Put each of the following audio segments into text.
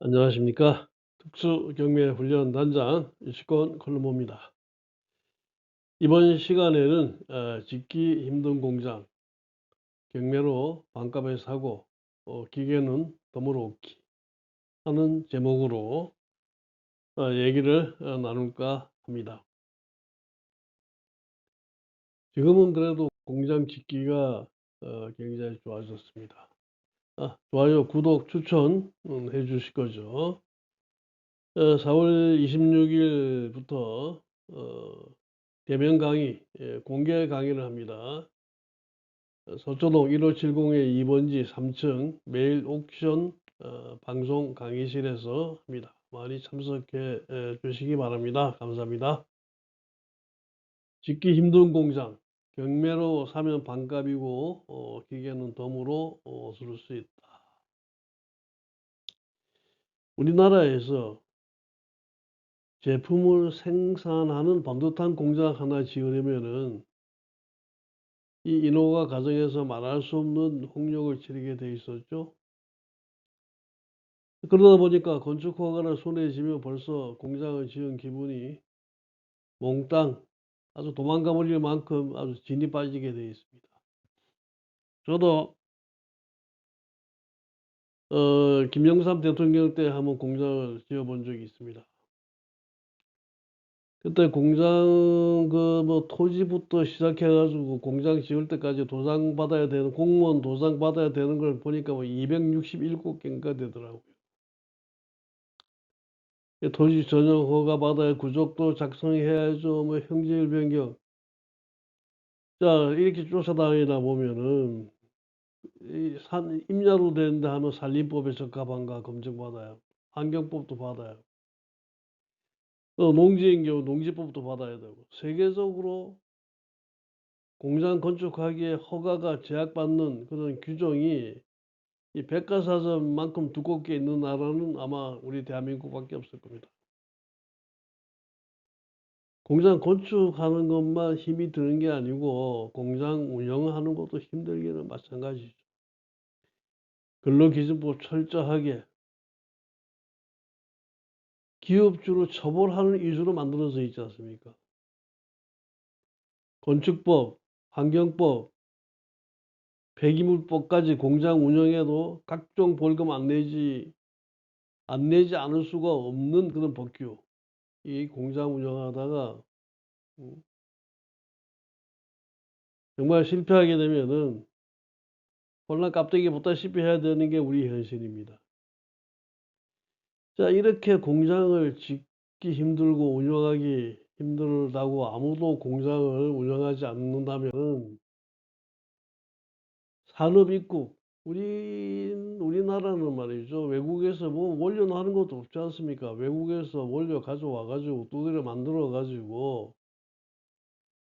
안녕하십니까. 특수경매훈련단장 이식권 컬럼호입니다. 이번 시간에는 어, 짓기 힘든 공장, 경매로 반값에 사고, 어, 기계는 덤으로 얻기 하는 제목으로 어, 얘기를 어, 나눌까 합니다. 지금은 그래도 공장 짓기가 어, 굉장히 좋아졌습니다. 아, 좋아요, 구독, 추천 음, 해주실 거죠. 어, 4월 26일부터 어, 대면 강의, 예, 공개 강의를 합니다. 어, 서초동 1570의 2번지 3층 매일 옥션 어, 방송 강의실에서 합니다. 많이 참석해 에, 주시기 바랍니다. 감사합니다. 짓기 힘든 공장, 경매로 사면 반값이고 어, 기계는 덤으로 어, 쓸 수 있다. 우리나라에서 제품을 생산하는 반도탄 공장 하나 지으려면은 이 인호가 가정에서 말할 수 없는 홍역을 치르게 돼 있었죠. 그러다 보니까 건축 허가를 손에 쥐면 벌써 공장을 지은 기분이 몽땅 아주 도망가 버릴 만큼 아주 진이 빠지게 돼 있습니다. 저도 어, 김영삼 대통령 때 한번 공장을 지어 본 적이 있습니다. 그때 공장 그 뭐 토지부터 시작해 가지고 공장 지을 때까지 도장 받아야 되는 공무원 도장 받아야 되는 걸 보니까 뭐 267개인가 되더라고요. 토지 전용 허가 받아야 구족도 작성해야죠. 뭐 형질 변경. 자 이렇게 쫓아다니다 보면은 이 산 임야로 되는데 하면 산림법에 적합한가 검증받아요. 환경법도 받아요. 어, 농지인 경우 농지법도 받아야 되고 세계적으로 공장 건축하기에 허가가 제약받는 그런 규정이 이 백과사전만큼 두껍게 있는 나라는 아마 우리 대한민국밖에 없을 겁니다. 공장 건축하는 것만 힘이 드는 게 아니고 공장 운영하는 것도 힘들기는 마찬가지죠. 근로기준법 철저하게 기업주를 처벌하는 이유로 만들어져 있지 않습니까? 건축법, 환경법, 폐기물법까지 공장 운영에도 각종 벌금 안 내지 안 내지 않을 수가 없는 그런 법규. 이 공장 운영하다가 음, 정말 실패하게 되면은 혼란 깝대기 붙다시피 해야 되는 게 우리 현실입니다. 자, 이렇게 공장을 짓기 힘들고 운영하기 힘들다고 아무도 공장을 운영하지 않는다면 산업 입국, 우리, 우리나라는 말이죠. 외국에서 뭐 원료 나는 것도 없지 않습니까? 외국에서 원료 가져와 가지고 두드려 만들어 가지고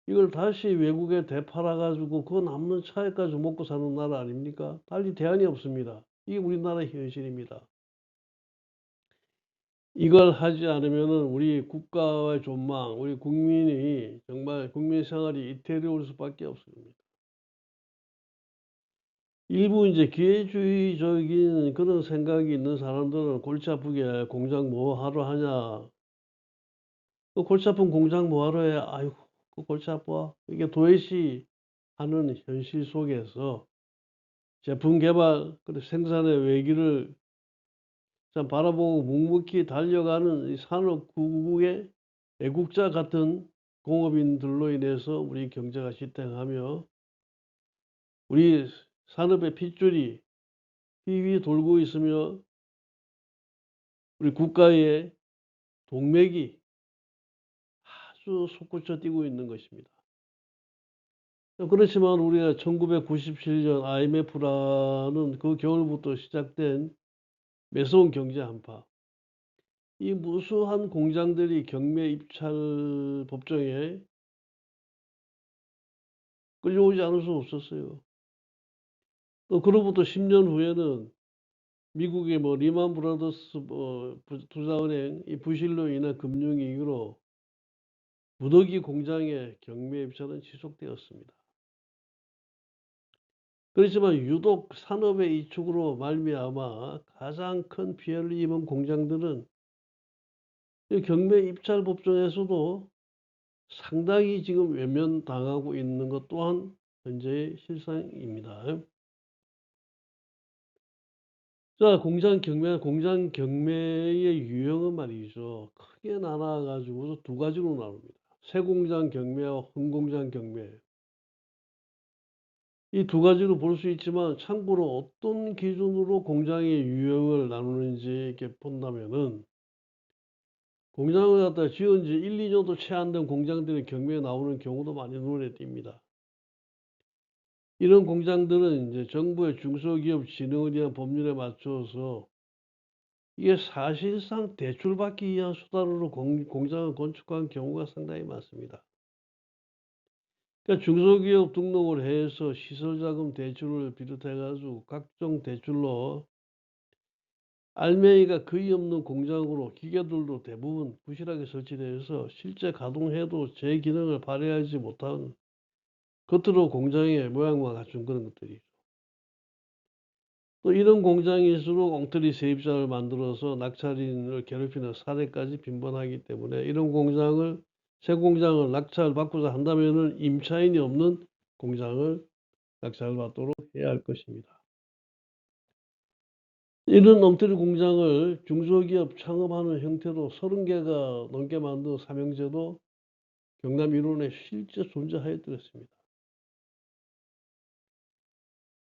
이걸 다시 외국에 되팔아 가지고 그 남는 차에까지 먹고 사는 나라 아닙니까? 달리 대안이 없습니다. 이게 우리나라 현실입니다. 이걸 하지 않으면은 우리 국가의 존망, 우리 국민이 정말 국민 생활이 이태리올 수밖에 없습니다. 일부 이제 기회주의적인 그런 생각이 있는 사람들은 골치 아프게 공장 뭐 하러 하냐. 그 골치 아픈 공장 뭐 하러 해. 아이고, 그 골치 아파. 이게 도외시 하는 현실 속에서 제품 개발, 그리고 생산의 외기를 참 바라보고 묵묵히 달려가는 산업국의 애국자 같은 공업인들로 인해서 우리 경제가 지탱하며 우리 산업의 핏줄이 휘휘 돌고 있으며 우리 국가의 동맥이 아주 솟구쳐 뛰고 있는 것입니다. 그렇지만 우리가 1997년 IMF라는 그 겨울부터 시작된 매서운 경제 한파. 이 무수한 공장들이 경매 입찰 법정에 끌려오지 않을 수 없었어요. 또 그로부터 10년 후에는 미국의 뭐 리만 브라더스 뭐 투자은행 이 부실로 인한 금융위기로 무더기 공장의 경매 입찰은 지속되었습니다. 그렇지만 유독 산업의 이축으로 말미암아 가장 큰 피해를 입은 공장들은 이 경매 입찰 법정에서도 상당히 지금 외면당하고 있는 것 또한 현재의 실상입니다. 자, 공장 경매, 공장 경매의 유형은 말이죠. 크게 나눠가지고서 두 가지로 나눕니다. 새 공장 경매와 헌공장 경매. 이 두 가지로 볼 수 있지만 참고로 어떤 기준으로 공장의 유형을 나누는지 이렇게 본다면은 공장을 갖다 지은 지 1, 2년도 채 안 된 공장들이 경매에 나오는 경우도 많이 눈에 띕니다. 이런 공장들은 이제 정부의 중소기업 진흥을 위한 법률에 맞춰서 이게 사실상 대출받기 위한 수단으로 공, 공장을 건축한 경우가 상당히 많습니다. 그러니까 중소기업 등록을 해서 시설자금 대출을 비롯해가지고 각종 대출로 알맹이가 거의 없는 공장으로 기계들도 대부분 부실하게 설치되어서 실제 가동해도 제 기능을 발휘하지 못한 겉으로 공장의 모양만 갖춘 그런 것들이죠. 또 이런 공장일수록 엉터리 세입자를 만들어서 낙찰인을 괴롭히는 사례까지 빈번하기 때문에 이런 공장을 새 공장을 낙찰 받고자 한다면은 임차인이 없는 공장을 낙찰 받도록 해야 할 것입니다. 이런 엉터리 공장을 중소기업 창업하는 형태로 30개가 넘게 만든 삼형제도 경남 일원에 실제 존재하였더랬습니다.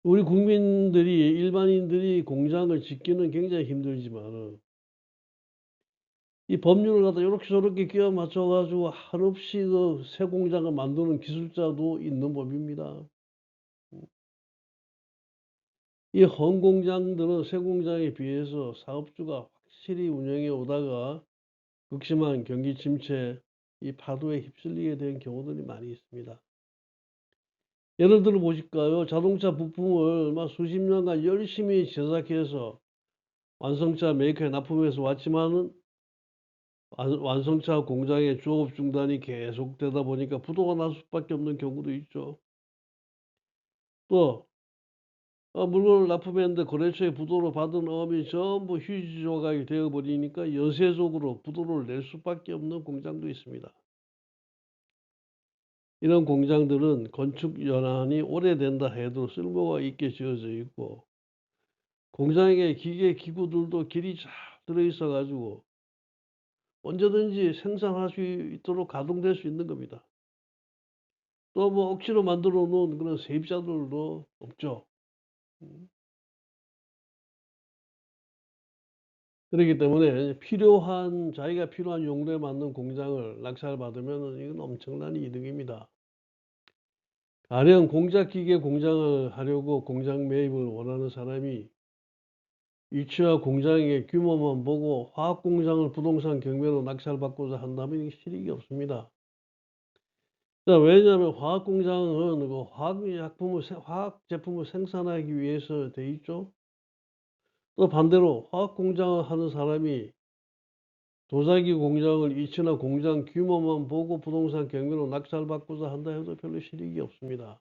우리 국민들이 일반인들이 공장을 짓기는 굉장히 힘들지만 이 법률을 갖다 이렇게 저렇게 끼워 맞춰 가지고 한없이 그 새 공장을 만드는 기술자도 있는 법입니다. 이 헌공장들은 새 공장에 비해서 사업주가 확실히 운영해 오다가 극심한 경기 침체 이 파도에 휩쓸리게 된 경우들이 많이 있습니다. 예를 들어 보실까요? 자동차 부품을 막 수십 년간 열심히 제작해서 완성차 메이커에 납품해서 왔지만은 완성차 공장의 조업 중단이 계속되다 보니까 부도가 날 수밖에 없는 경우도 있죠. 또 어, 물건을 납품했는데 거래처에 부도로 받은 어음이 전부 휴지 조각이 되어버리니까 연쇄적으로 부도를 낼 수밖에 없는 공장도 있습니다. 이런 공장들은 건축 연한이 오래된다 해도 쓸모가 있게 지어져 있고 공장의 기계 기구들도 길이 잘 들어있어 가지고 언제든지 생산할 수 있도록 가동될 수 있는 겁니다. 또 뭐 억지로 만들어 놓은 그런 세입자들도 없죠. 그렇기 때문에 필요한 자기가 필요한 용도에 맞는 공장을 낙찰받으면 이건 엄청난 이득입니다. 가령 공작기계 공장을 하려고 공장 매입을 원하는 사람이 위치와 공장의 규모만 보고 화학공장을 부동산 경매로 낙찰받고자 한다면 실익이 없습니다. 자, 왜냐하면 화학공장은 그 화학약품을, 화학 제품을 생산하기 위해서 돼 있죠. 또 반대로 화학 공장을 하는 사람이 도자기 공장을 위치나 공장 규모만 보고 부동산 경매로 낙찰받고자 한다 해도 별로 실익이 없습니다.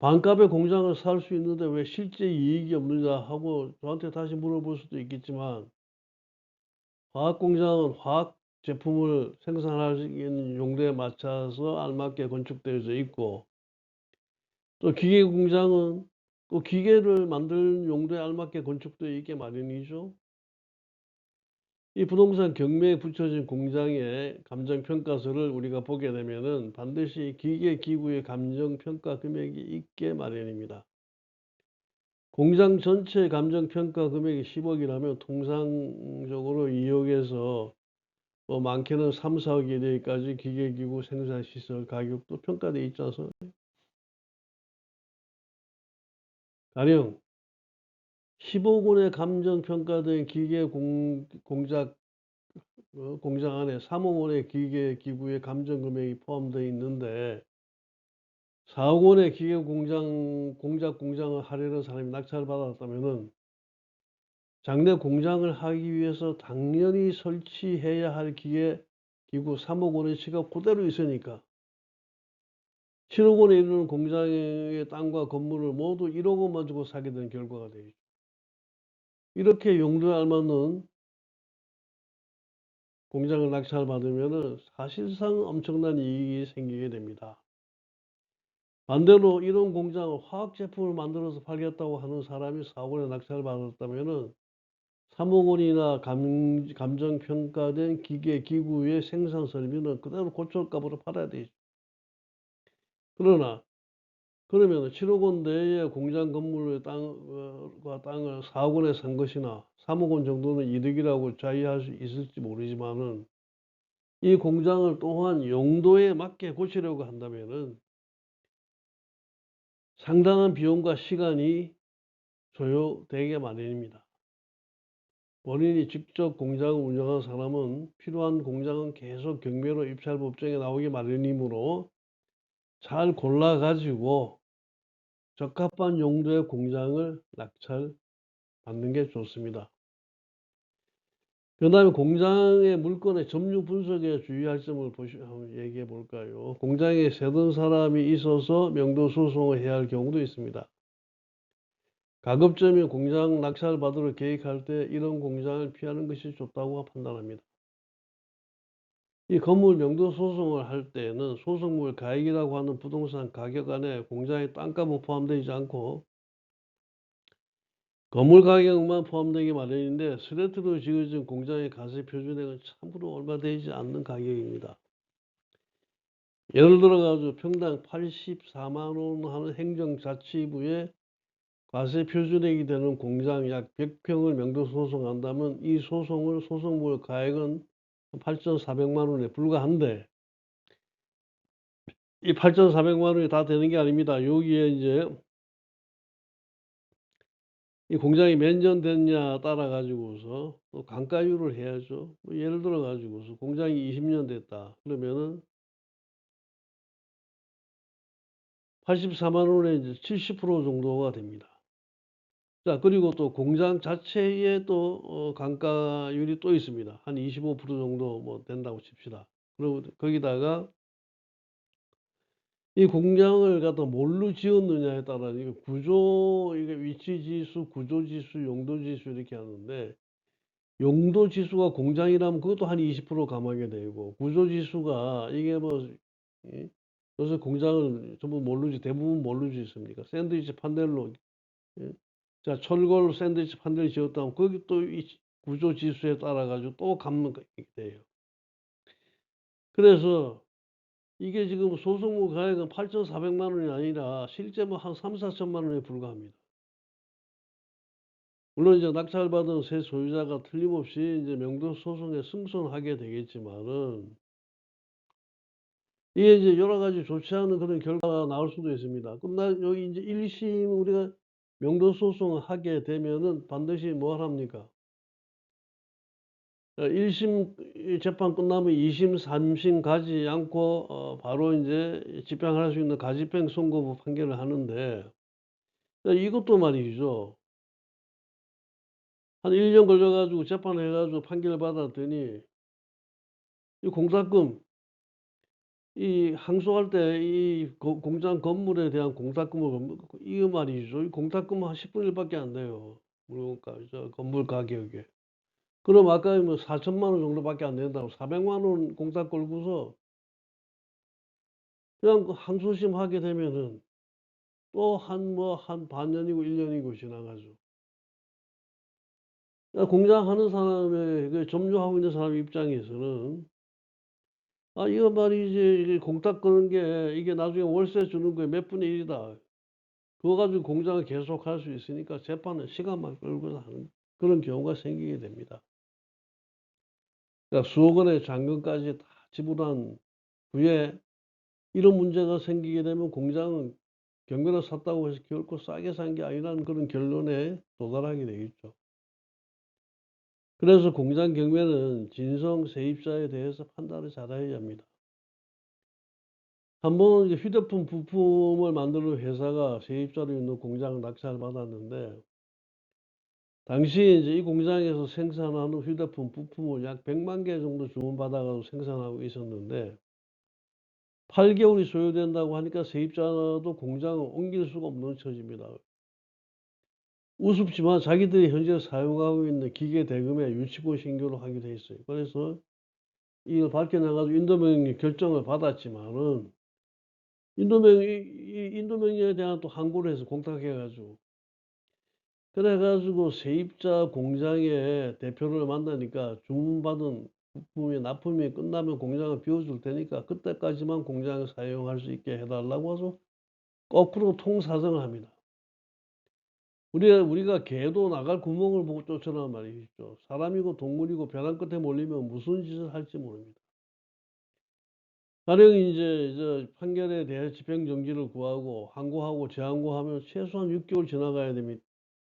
반값의 공장을 살 수 있는데 왜 실제 이익이 없느냐 하고 저한테 다시 물어볼 수도 있겠지만 화학 공장은 화학 제품을 생산할 수 있는 용도에 맞춰서 알맞게 건축되어 있고 또 기계 공장은 또 기계를 만들 용도에 알맞게 건축되어 있게 마련이죠. 이 부동산 경매에 붙여진 공장의 감정평가서를 우리가 보게 되면은 반드시 기계 기구의 감정평가 금액이 있게 마련입니다. 공장 전체 감정평가 금액이 10억이라면 통상적으로 2억에서 뭐 많게는 3, 4억에 대까지 기계기구 생산시설 가격도 평가되어 있지 않습니까? 가령 15억 원의 감정 평가된 기계 공, 공작, 어, 공장 안에 3억 원의 기계 기구의 감정 금액이 포함되어 있는데 4억 원의 기계 공장, 공작 공장을 하려는 사람이 낙찰을 받았다면은 장내 공장을 하기 위해서 당연히 설치해야 할 기계 기구 3억 원의 치가 그대로 있으니까 7억 원에 이르는 공장의 땅과 건물을 모두 1억 원만 주고 사게 된 결과가 되죠. 이렇게 용도에 알맞는 공장을 낙찰 받으면 사실상 엄청난 이익이 생기게 됩니다. 반대로 이런 공장을 화학 제품을 만들어서 팔겠다고 하는 사람이 4억 원에 낙찰받았다면 3억 원이나 감, 감정평가된 기계, 기구의 생산 설비는 그대로 고철값으로 팔아야 되죠. 그러나 그러면 7억 원 내에 공장 건물의 땅과 땅을 4억 원에 산 것이나 3억 원 정도는 이득이라고 자의할 수 있을지 모르지만은 이 공장을 또한 용도에 맞게 고치려고 한다면은 상당한 비용과 시간이 소요되게 마련입니다. 본인이 직접 공장을 운영한 사람은 필요한 공장은 계속 경매로 입찰 법정에 나오기 마련이므로 잘 골라 가지고 적합한 용도의 공장을 낙찰 받는 게 좋습니다. 그 다음에 공장의 물건의 점유 분석에 주의할 점을 보시, 한번 얘기해 볼까요? 공장에 세던 사람이 있어서 명도 소송을 해야 할 경우도 있습니다. 가급적이면 공장 낙찰 받으러 계획할 때 이런 공장을 피하는 것이 좋다고 판단합니다. 이 건물 명도 소송을 할 때는 소송물 가액이라고 하는 부동산 가격 안에 공장의 땅값은 포함되지 않고 건물 가격만 포함되기 마련인데 스레트로 지어진 공장의 가세 표준액은 참으로 얼마 되지 않는 가격입니다. 예를 들어 가지고 평당 84만 원 하는 행정자치부에 과세 표준액이 되는 공장 약 100평을 명도 소송한다면 이 소송을 소송물 가액은 8,400만 원에 불과한데 이 8,400만 원이 다 되는 게 아닙니다. 여기에 이제 이 공장이 몇 년 됐냐 따라 가지고서 또 감가율을 해야죠. 뭐 예를 들어 가지고서 공장이 20년 됐다. 그러면은 84만 원에 이제 70% 정도가 됩니다. 자, 그리고 또 공장 자체에 또 어, 감가율이 또 있습니다. 한 25% 정도 뭐 된다고 칩시다. 그리고 거기다가 이 공장을 갖다 뭘로 지었느냐에 따라 이게 구조, 이게 위치 지수, 구조 지수, 용도 지수 이렇게 하는데 용도 지수가 공장이라면 그것도 한 20% 감하게 되고 구조 지수가 이게 뭐 예? 요새 공장은 전부 뭘로 지 대부분 뭘로 짓습니까? 샌드위치 판넬로 예? 자 철골 샌드위치 판넬 지었다면 거기 또이 구조 지수에 따라 가지고 또게 돼요. 그래서 이게 지금 소송무 가액은 8,400만 원이 아니라 실제 뭐 한 3, 4천만 원에 불과합니다. 물론 이제 낙찰받은 세 소유자가 틀림없이 이제 명도 소송에 승소하게 되겠지만은 이게 이제 여러 가지 좋지 않은 그런 결과가 나올 수도 있습니다. 끝나 여기 이제 1심 우리가 명도 소송을 하게 되면은 반드시 뭐 합니까? 1심 재판 끝나면 2심, 3심 가지 않고 어 바로 이제 집행할 수 있는 가집행 선고부 판결을 하는데 이것도 말이죠. 한 1년 걸려 가지고 재판을 해 가지고 판결을 받았더니 이 공사금 이 항소할 때 이 공장 건물에 대한 공사금을 이거 말이죠. 이 공사금은 한 10분의 1밖에 안 돼요. 물건가 저 건물 가격에. 그럼 아까 뭐 4천만 원 정도밖에 안 된다고 400만 원 공사 걸고서 그냥 그 항소심 하게 되면은 또 한 뭐 한 반년이고 1년이고 지나가죠. 그러니까 공장 하는 사람의 그 점유하고 있는 사람 입장에서는 아 이거 말이지 이게 공탁 거는 게 이게 나중에 월세 주는 거에 몇 분의 1이다. 그거 가지고 공장을 계속 할 수 있으니까 재판은 시간만 끌고 하는 그런 경우가 생기게 됩니다. 그러니까 수억 원의 잔금까지 다 지불한 후에 이런 문제가 생기게 되면 공장은 경매로 샀다고 해서 결코 싸게 산 게 아니라는 그런 결론에 도달하게 되겠죠. 그래서 공장 경매는 진성 세입자에 대해서 판단을 잘해야 합니다. 한번 휴대폰 부품을 만드는 회사가 세입자로 있는 공장을 낙찰 받았는데 당시 이제 이 공장에서 생산하는 휴대폰 부품을 약 100만 개 정도 주문받아가지고 생산하고 있었는데 8개월이 소요된다고 하니까 세입자도 공장을 옮길 수가 없는 처지입니다. 우습지만 자기들이 현재 사용하고 있는 기계 대금에 유치고 신고를 하게 돼 있어요. 그래서 이걸 밝혀내가지고 인도명령 결정을 받았지만은 인도명, 이 인도명령에 대한 또 항고를 해서 공탁해가지고 그래가지고 세입자 공장의 대표를 만나니까 주문받은 부품이 납품이 끝나면 공장을 비워줄 테니까 그때까지만 공장을 사용할 수 있게 해달라고 해서 거꾸로 통사정을 합니다. 우리가, 우리가 개도 나갈 구멍을 보고 쫓아나는 말이죠. 사람이고 동물이고 벼랑 끝에 몰리면 무슨 짓을 할지 모릅니다. 가령 이제 저 판결에 대해 집행정지를 구하고 항고하고 재항고하면 최소한 6개월 지나가야.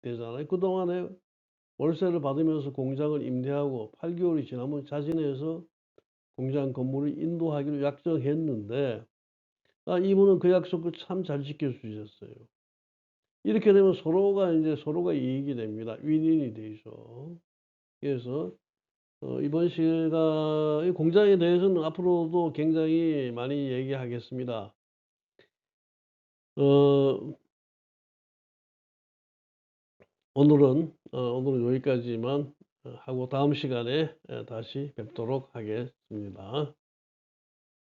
되잖아요. 그동안에 월세를 받으면서 공장을 임대하고 8개월이 지나면 자진해서 공장 건물을 인도하기로 약정했는데 아, 이분은 그 약속을 참 잘 지켜 주셨어요. 이렇게 되면 서로가 이제 서로가 이익이 됩니다. 윈윈이 되죠. 그래서 어, 이번 이 공장에 대해서는 앞으로도 굉장히 많이 얘기하겠습니다. 어, 오늘은 어, 오늘은 여기까지만 어, 하고 다음 시간에 에, 다시 뵙도록 하겠습니다.